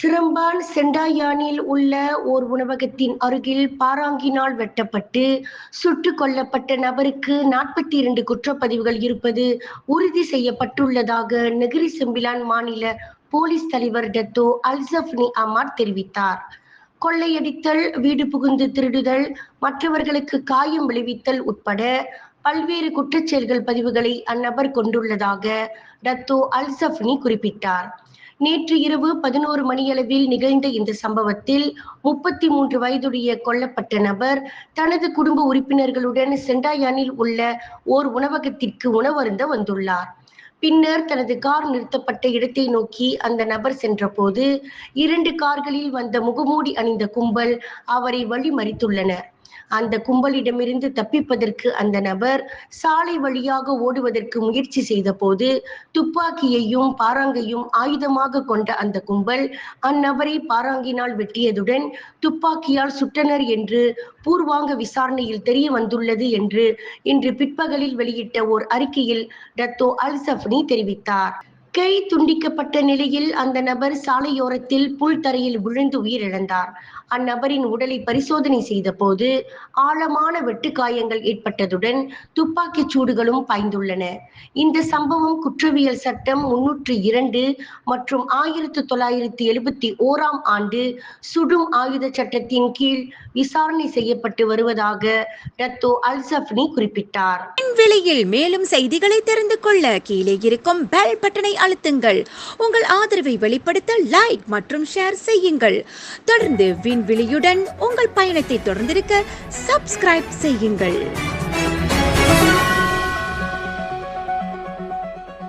செண்டாயானில் உள்ள ஓர் உணவகத்தின் அருகில் பாராங்கினால் வெட்டப்பட்டு சுட்டுக் கொல்லப்பட்ட நபருக்கு நாற்பத்தி இரண்டு குற்றப்பதிவுகள் இருப்பது உறுதி செய்யப்பட்டுள்ளதாக நெகிரி செம்பிலான் மாநில போலீஸ் தலைவர் டத்தோ அல்சப்னி அமார் தெரிவித்தார். கொள்ளையடித்தல் வீடு புகுந்து திருடுதல் மற்றவர்களுக்கு காயம் விளைவித்தல் உட்பட பல்வேறு குற்றச்செயல்கள் பதிவுகளை அந்நபர் கொண்டுள்ளதாக டத்தோ அல்சப்னி குறிப்பிட்டார். நேற்று இரவு பதினோரு மணியளவில் நிகழ்ந்த இந்த சம்பவத்தில் முப்பத்தி மூன்று வயதுடைய கொல்லப்பட்ட நபர் தனது குடும்ப உறுப்பினர்களுடன் செண்டாயானில் உள்ள ஓர் உணவகத்திற்கு உணவருந்த வந்துள்ளார். பின்னர் தனது கார் நிறுத்தப்பட்ட இடத்தை நோக்கி அந்த நபர் சென்றபோது இரண்டு கார்களில் வந்த முகமூடி அணிந்த கும்பல் அவரை வழிமறித்துள்ளனர். அந்த கும்பலிடமிருந்து தப்பிப்பதற்கு அந்த நபர் சாலை வழியாக ஓடுவதற்கு முயற்சி செய்த போது துப்பாக்கியையும் பாராங்கையும் ஆயுதமாக கொண்ட அந்த கும்பல் அந்நபரை பாராங்கினால் வெட்டியதுடன் துப்பாக்கியால் சுட்டனர் என்று பூர்வாங்க விசாரணையில் தெரிய வந்துள்ளது என்று இன்று பிற்பகலில் வெளியிட்ட ஓர் அறிக்கையில் டத்தோ அல்சப்னி தெரிவித்தார். கை துண்டிக்கப்பட்ட நிலையில் அந்த நபர் சாலையோரத்தில் புல் தரையில் விழுந்து உயிரிழந்தார். அந்நபரின் உடலை பரிசோதனை செய்த போது ஆழமான வெட்டுக்காயங்கள் ஏற்பட்டதுடன் துப்பாக்கிச் சூடுகளும் பாய்ந்துள்ளன. இந்த சம்பவம் குற்றவியல் சட்டம் முன்னூற்று இரண்டு மற்றும் ஆயிரத்து தொள்ளாயிரத்தி எழுபத்தி ஓராம் ஆண்டு சுடும் ஆயுத சட்டத்தின் கீழ் விசாரணை செய்யப்பட்டு வருவதாக டத்தோ அல்சப்னி குறிப்பிட்டார். விண்வெளியில் மேலும் செய்திகளை தெரிந்து கொள்ள கீழே இருக்கும் பெல் பட்டனை அழுத்துங்கள். உங்கள் ஆதரவை வெளிப்படுத்த லைக் மற்றும் ஷேர் செய்யுங்கள். தொடர்ந்து விண்வெளியுடன் உங்கள் பயணத்தை தொடர்ந்திருக்க சப்ஸ்கிரைப் செய்யுங்கள்.